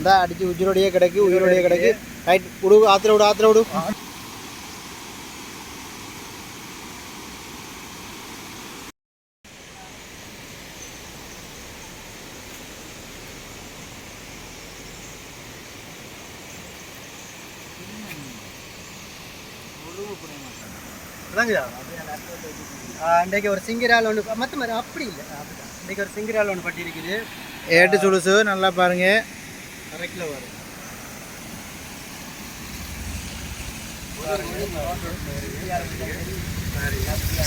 இந்த அடிச்சு உயிரோடையே கிடக்கு உயிரோடையே கிடக்கு. ரைட் விடு ஆத்திர விடு ஆத்திர விடு இன்றைக்கு ஒரு சிங்கிரால் ஒன்று மற்ற மாதிரி அப்படி இல்லை இன்றைக்கு ஒரு சிங்கிரால் ஒன்று பட்டி இருக்குது ஏட்டு சுடுசு நல்லா பாருங்க. அரை கிலோ வரும்.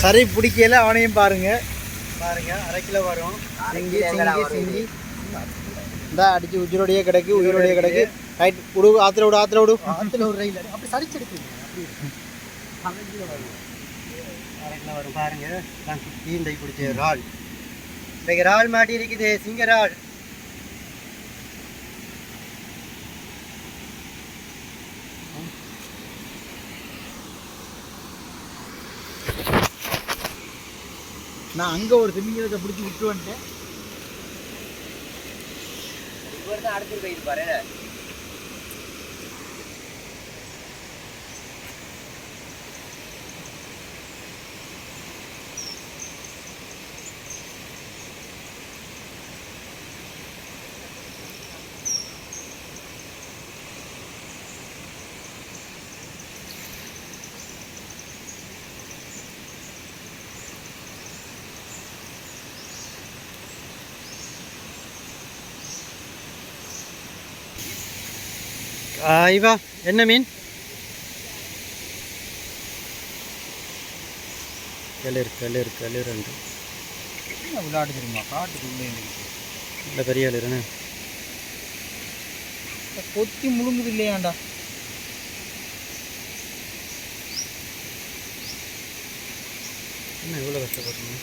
சரி பிடிக்கல அவனையும் பாருங்க. பாருங்க அரை கிலோ வரும். சிங்கி சிங்கி சிங்கி. இந்த அடிச்சு உயிரோடையே கிடக்கு உயிரோடையே கிடக்கு. ரைட் விடு ஆத்திர விடு ஆத்திர விடு. ஆத்திர விடு ரயில் அப்படி அரை கிலோ வரும். அரை கிலோ வரும். பாருங்க ஈந்தை பிடிச்ச இறால் இன்றைக்கு இறால் மாட்டி இருக்குது சிங்க இறால் நான் அங்கே ஒரு திமிங்கலத்தை பிடிச்சி விட்டு வந்துட்டேன் அடுத்து தான் பாரு இவா என்ன மீன் களிர் களிர் களிர் என்று விளையாட்டு தெரியுமா காட்டுக்குள்ளே இல்லை பெரிய களிர்னு கொத்தி முழுங்குது இல்லையாண்டா என்ன இவ்வளோ கஷ்டப்படுறீங்க